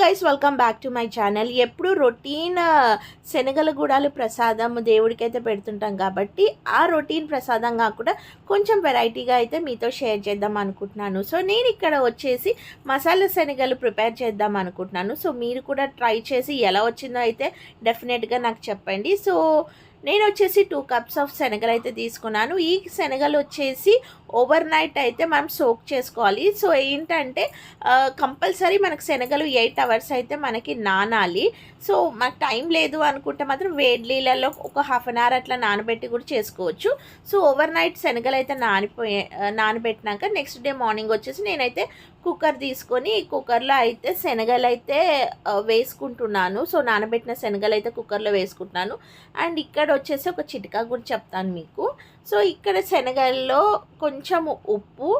Guys welcome back to my channel ఎప్పుడు routine uh, శనగల గుడాలు ప్రసాదం దేవుడికి అయితే పెడుతుంటాం కాబట్టి ఆ రొటీన్ ప్రసాదం కాకుండా కొంచెం వెరైటీగా అయితే మీతో షేర్ చేద్దాం అనుకుంటున్నాను. సో నేను ఇక్కడ వచ్చేసి మసాలా శనగలు ప్రిపేర్ చేద్దాం అనుకుంటున్నాను. సో మీరు కూడా ట్రై చేసి ఎలా వచ్చిందో అయితే డెఫినెట్గా నాకు చెప్పండి. సో నేను వచ్చేసి టూ కప్స్ ఆఫ్ శనగలు అయితే తీసుకున్నాను. ఈ శనగలు వచ్చేసి ఓవర్ నైట్ అయితే మనం సోక్ చేసుకోవాలి. సో ఏంటంటే కంపల్సరీ మనకు శనగలు ఎయిట్ అవర్స్ అయితే మనకి నానాలి. సో మాకు టైం లేదు అనుకుంటే మాత్రం వేడి నీళ్ళలో ఒక హాఫ్ అన్ అవర్ అట్లా నానబెట్టి కూడా చేసుకోవచ్చు. సో ఓవర్ నైట్ శనగలు అయితే నానిపోయే నానబెట్టినాక నెక్స్ట్ డే మార్నింగ్ వచ్చేసి నేనైతే కుక్కర్ తీసుకొని కుక్కర్లో అయితే శనగలు అయితే వేసుకుంటున్నాను. సో నానబెట్టిన శనగలు అయితే కుక్కర్లో వేసుకుంటున్నాను. అండ్ ఇక్కడ వచ్చేసి ఒక చిటికా కూడా చెప్తాను మీకు. సో ఇక్కడ శనగల్లో కొంచెం ఉప్పు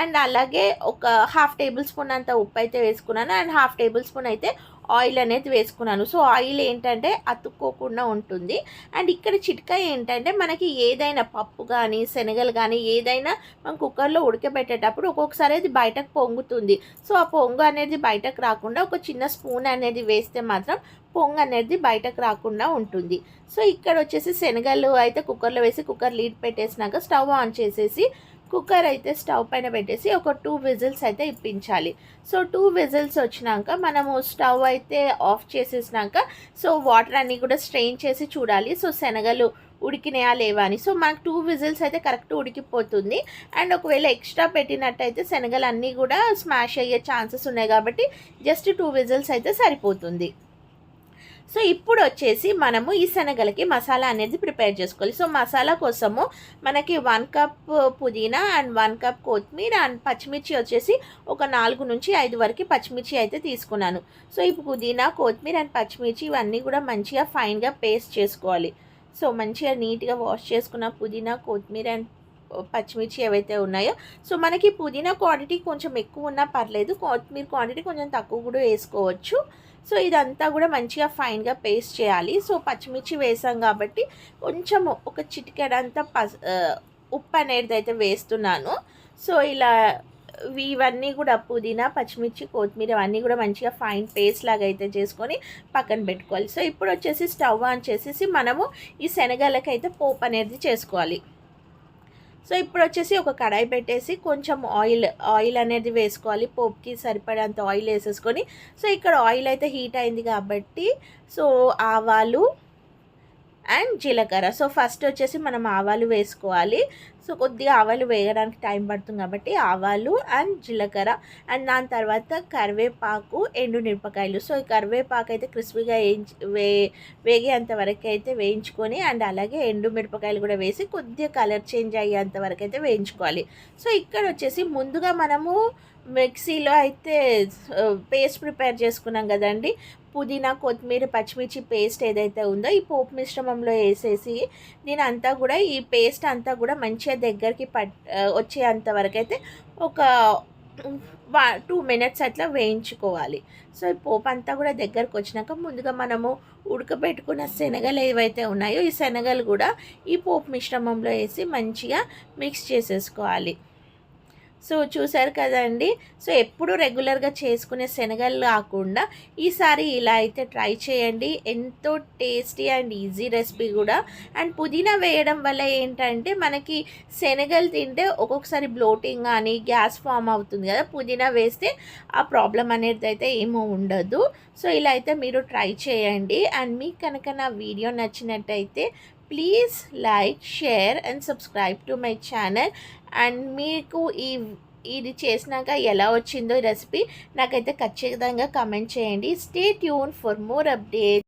అండ్ అలాగే ఒక హాఫ్ టేబుల్ స్పూన్ అంత ఉప్పు అయితే వేసుకున్నాను. అండ్ హాఫ్ టేబుల్ స్పూన్ అయితే ఆయిల్ అనేది వేసుకున్నాను. సో ఆయిల్ ఏంటంటే అతుక్కోకుండా ఉంటుంది. అండ్ ఇక్కడ చిట్కా ఏంటంటే మనకి ఏదైనా పప్పు కానీ శనగలు కానీ ఏదైనా మనం కుక్కర్లో ఉడకబెట్టేటప్పుడు ఒక్కొక్కసారి అది బయటకు పొంగుతుంది. సో ఆ పొంగు అనేది బయటకు రాకుండా ఒక చిన్న స్పూన్ అనేది వేస్తే మాత్రం పొంగు అనేది బయటకు రాకుండా ఉంటుంది. సో ఇక్కడ వచ్చేసి శనగలు అయితే కుక్కర్లో వేసి కుక్కర్ లీడ్ పెట్టేసినాక స్టవ్ ఆన్ చేసేసి కుక్కర్ అయితే స్టవ్ పైన పెట్టేసి ఒక టూ విజిల్స్ అయితే ఇప్పించాలి. సో టూ విజిల్స్ వచ్చినాక మనము స్టవ్ అయితే ఆఫ్ చేసేసినాక సో వాటర్ అన్నీ కూడా స్ట్రెయిన్ చేసి చూడాలి. సో శనగలు ఉడికినాయా లేవా అని. సో మనకు టూ విజిల్స్ అయితే కరెక్ట్ ఉడికిపోతుంది. అండ్ ఒకవేళ ఎక్స్ట్రా పెట్టినట్టయితే శనగలు అన్నీ కూడా స్మాష్ అయ్యే ఛాన్సెస్ ఉన్నాయి కాబట్టి జస్ట్ టూ విజిల్స్ అయితే సరిపోతుంది. సో ఇప్పుడు వచ్చేసి మనము ఈ శనగలకి మసాలా అనేది ప్రిపేర్ చేసుకోవాలి. సో మసాలా కోసము మనకి వన్ కప్ పుదీనా అండ్ వన్ కప్ కొత్తిమీర అండ్ పచ్చిమిర్చి వచ్చేసి ఒక నాలుగు నుంచి ఐదు వరకు పచ్చిమిర్చి అయితే తీసుకున్నాను. సో ఈ పుదీనా కొత్తిమీర అండ్ పచ్చిమిర్చి ఇవన్నీ కూడా మంచిగా ఫైన్గా పేస్ట్ చేసుకోవాలి. సో మంచిగా నీట్గా వాష్ చేసుకున్న పుదీనా కొత్తిమీర అండ్ పచ్చిమిర్చి ఏవైతే ఉన్నాయో సో మనకి పుదీనా క్వాంటిటీ కొంచెం ఎక్కువ ఉన్నా పర్లేదు. కొత్తిమీర క్వాంటిటీ కొంచెం తక్కువ కూడా వేసుకోవచ్చు. సో ఇదంతా కూడా మంచిగా ఫైన్గా పేస్ట్ చేయాలి. సో పచ్చిమిర్చి వేసాం కాబట్టి కొంచెం ఒక చిటికెడంతా పస్ ఉప్పు అనేది అయితే వేస్తున్నాను. సో ఇలా ఇవన్నీ కూడా పుదీనా పచ్చిమిర్చి కొత్తిమీర అవన్నీ కూడా మంచిగా ఫైన్ పేస్ట్ లాగా అయితే చేసుకొని పక్కన పెట్టుకోవాలి. సో ఇప్పుడు వచ్చేసి స్టవ్ ఆన్ చేసేసి మనము ఈ శనగలకైతే పోపు అనేది చేసుకోవాలి. సో ఇప్పుడు వచ్చేసి ఒక కడాయి పెట్టేసి కొంచెం ఆయిల్ ఆయిల్ అనేది వేసుకోవాలి. పోప్కి సరిపడేంత ఆయిల్ వేసేసుకొని. సో ఇక్కడ ఆయిల్ అయితే హీట్ అయింది కాబట్టి సో ఆవాలు అండ్ జీలకర్ర. సో ఫస్ట్ వచ్చేసి మనం ఆవాలు వేసుకోవాలి. సో కొద్దిగా ఆవాలు వేయడానికి టైం పడుతుంది కాబట్టి ఆవాలు అండ్ జీలకర్ర. అండ్ దాని తర్వాత కరివేపాకు ఎండు మిరపకాయలు. సో ఈ కరివేపాకు అయితే క్రిస్పీగా వేయించి వే వేగేంత వరకు అయితే వేయించుకొని అండ్ అలాగే ఎండు మిరపకాయలు కూడా వేసి కొద్దిగా కలర్ చేంజ్ అయ్యేంత వరకు అయితే వేయించుకోవాలి. సో ఇక్కడ వచ్చేసి ముందుగా మనము మిక్సీలో అయితే పేస్ట్ ప్రిపేర్ చేసుకున్నాం కదండి. పుదీనా కొత్తిమీర పచ్చిమిర్చి పేస్ట్ ఏదైతే ఉందో ఈ పోపు మిశ్రమంలో వేసేసి దీని అంతా కూడా ఈ పేస్ట్ అంతా కూడా మంచిగా దగ్గరికి పట్ వచ్చేంత వరకు అయితే ఒక టూ మినిట్స్ అట్లా వేయించుకోవాలి. సో ఈ పోపు అంతా కూడా దగ్గరకు వచ్చినాక ముందుగా మనము ఉడకబెట్టుకున్న శనగలు ఏవైతే ఉన్నాయో ఈ శనగలు కూడా ఈ పోపు మిశ్రమంలో వేసి మంచిగా మిక్స్ చేసేసుకోవాలి. సో చూసారు కదండి. సో ఎప్పుడు రెగ్యులర్గా చేసుకునే శనగలు కాకుండా ఈసారి ఇలా అయితే ట్రై చేయండి. ఎంతో టేస్టీ అండ్ ఈజీ రెసిపీ కూడా. అండ్ పుదీనా వేయడం వల్ల ఏంటంటే మనకి శనగలు తింటే ఒక్కొక్కసారి బ్లోటింగ్ కానీ గ్యాస్ ఫామ్ అవుతుంది కదా. పుదీనా వేస్తే ఆ ప్రాబ్లం అనేది అయితే ఏమో ఉండదు. సో ఇలా అయితే మీరు ట్రై చేయండి. అండ్ మీకు కనుక నా వీడియో నచ్చినట్టయితే please like share and subscribe to my channel and మీకు ఈ ఇది చేసినాక ఎలా వచ్చిందో ఈ రెసిపీ నాకైతే ఖచ్చితంగా కమెంట్ చేయండి. Stay tune for more update